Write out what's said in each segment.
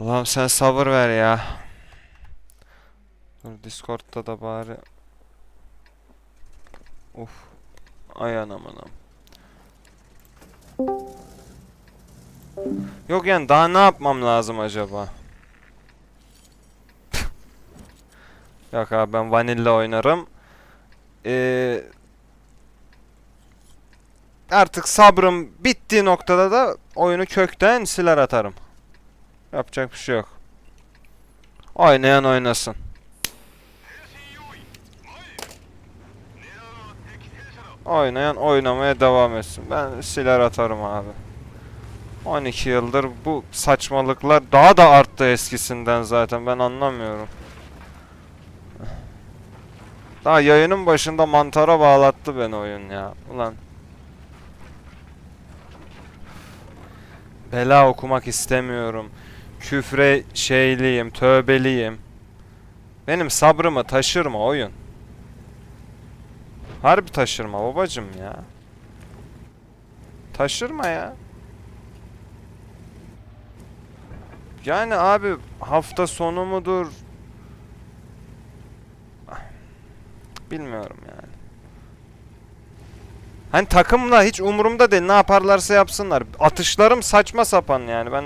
Allah'ım sen sabır ver ya. Dur Discord'da da bari. Uf. Ay anam anam. Yok yani daha ne yapmam lazım acaba? Yok abi ben vanilla oynarım. Ee, artık sabrım bittiği noktada da oyunu kökten siler atarım. Yapacak bir şey yok. Oynayan oynasın. oynayan oynamaya devam etsin. Ben siler atarım abi. 12 yıldır bu saçmalıklar daha da arttı eskisinden zaten ben anlamıyorum. Daha yayının başında mantara bağlattı beni oyun ya. Ulan. Bela okumak istemiyorum. Küfre şeyliyim, tövbeliyim. Benim sabrımı taşırma oyun. Harbi taşırma babacım ya. Taşırma ya. Yani abi hafta sonu mudur? Bilmiyorum yani. Hani takımla hiç umurumda değil. Ne yaparlarsa yapsınlar. Atışlarım saçma sapan yani. Ben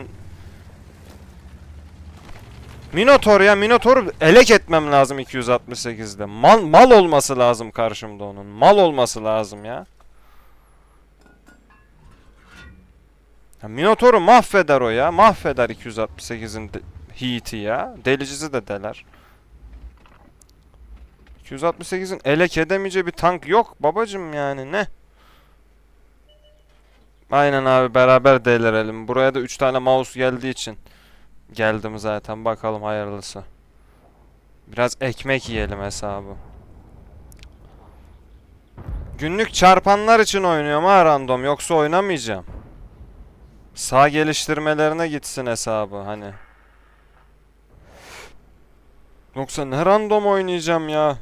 Minotaur ya Minotaur'u elek etmem lazım 268'de. Mal, mal olması lazım karşımda onun. Mal olması lazım ya. ya Minotaur'u mahveder o ya. Mahveder 268'in de- heat'i ya. Delicisi de deler. 268'in elek edemeyeceği bir tank yok babacım yani ne? Aynen abi beraber delirelim. Buraya da 3 tane mouse geldiği için geldim zaten. Bakalım hayırlısı. Biraz ekmek yiyelim hesabı. Günlük çarpanlar için oynuyorum ha random. Yoksa oynamayacağım. Sağ geliştirmelerine gitsin hesabı hani. Yoksa ne random oynayacağım ya?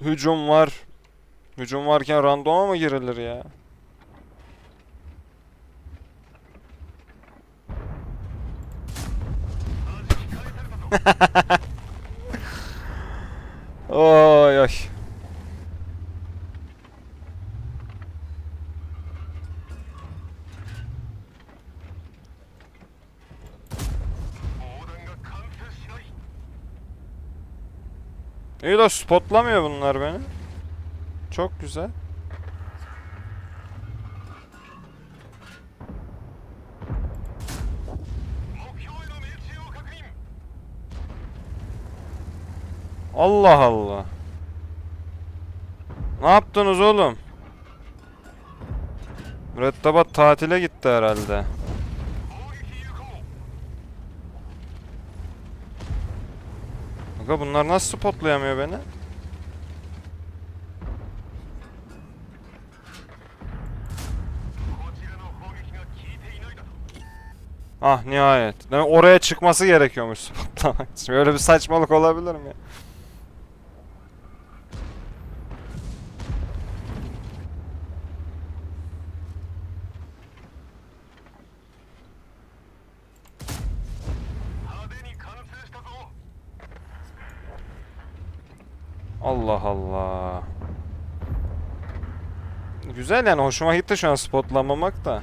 Hücum var. Hücum varken randoma mı girilir ya? Oy oy. İyi de spotlamıyor bunlar beni. Çok güzel. Allah Allah. Ne yaptınız oğlum? Mürettebat tatile gitti herhalde. Aga bunlar nasıl spotlayamıyor beni? Ah nihayet. Demek oraya çıkması gerekiyormuş spotlamak için. Öyle bir saçmalık olabilir mi? ya? Allah Allah. Güzel yani hoşuma gitti şu an spotlamamak da.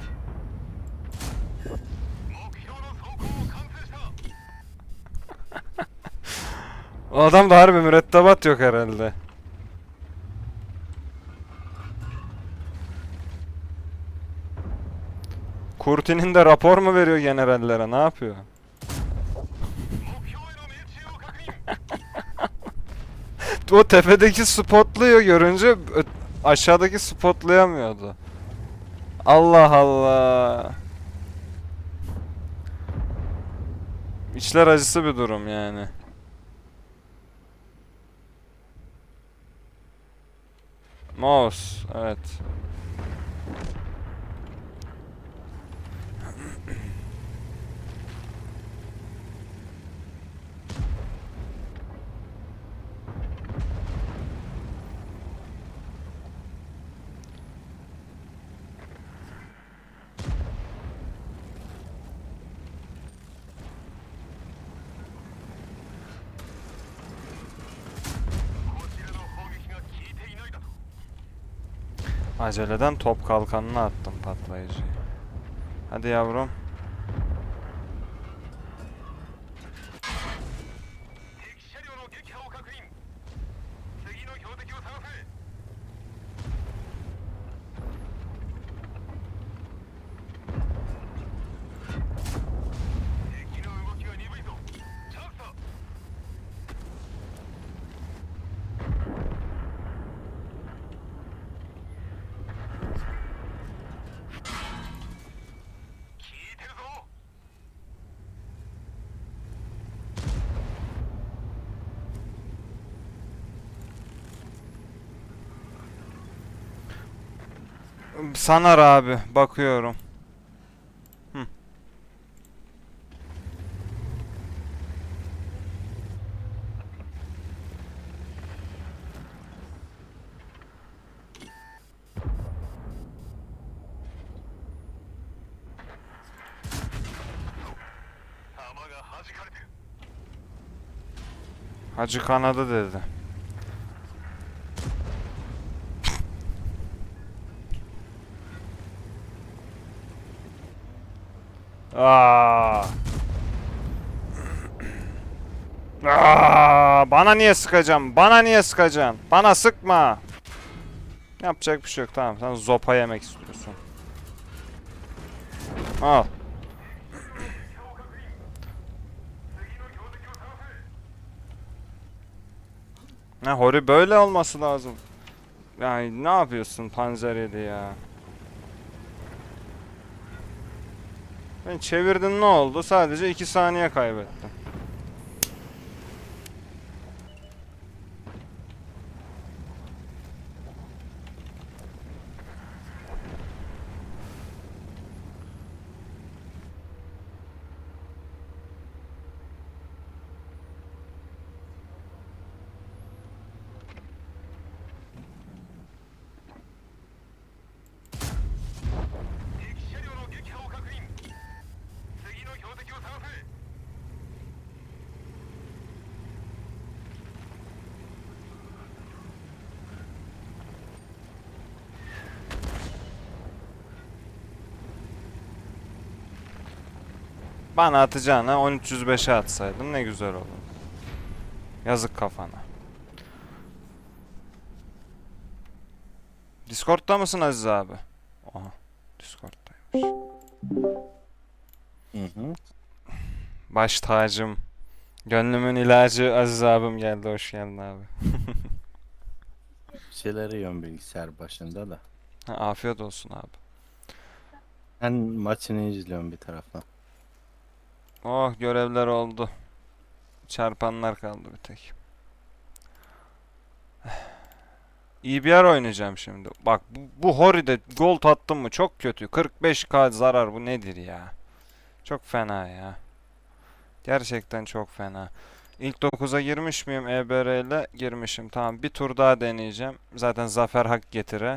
O adam da harbi mürettebat yok herhalde. Kurti'nin de rapor mu veriyor generallere? Ne yapıyor? O tepedeki spotluyor görünce aşağıdaki spotlayamıyordu. Allah Allah. İçler acısı bir durum yani. Mouse, evet. Aceleden top kalkanına attım patlayıcıyı. Hadi yavrum. Sanar abi. Bakıyorum. Hı. Hacı kanadı dedi. Aa. Aa, bana niye sıkacağım? Bana niye sıkacağım? Bana sıkma. Yapacak bir şey yok. Tamam sen zopa yemek istiyorsun. Al. Ha hori böyle olması lazım. Yani ne yapıyorsun panzer ya? Ben çevirdin ne oldu? Sadece 2 saniye kaybettim. Bana atacağına 1305'e atsaydın ne güzel olur. Yazık kafana. Discord'da mısın Aziz abi? Aha, Discord'daymış. Hı hı. Baş tacım. Gönlümün ilacı Aziz abim geldi. Hoş geldin abi. Bir şeyler yiyorum bilgisayar başında da. Ha, afiyet olsun abi. Ben maçını izliyorum bir taraftan. Oh görevler oldu. Çarpanlar kaldı bir tek. EBR oynayacağım şimdi. Bak bu, bu Hori'de gold attım mı çok kötü. 45k zarar bu nedir ya? Çok fena ya. Gerçekten çok fena. İlk 9'a girmiş miyim EBR ile? Girmişim. Tamam bir tur daha deneyeceğim. Zaten zafer hak getire.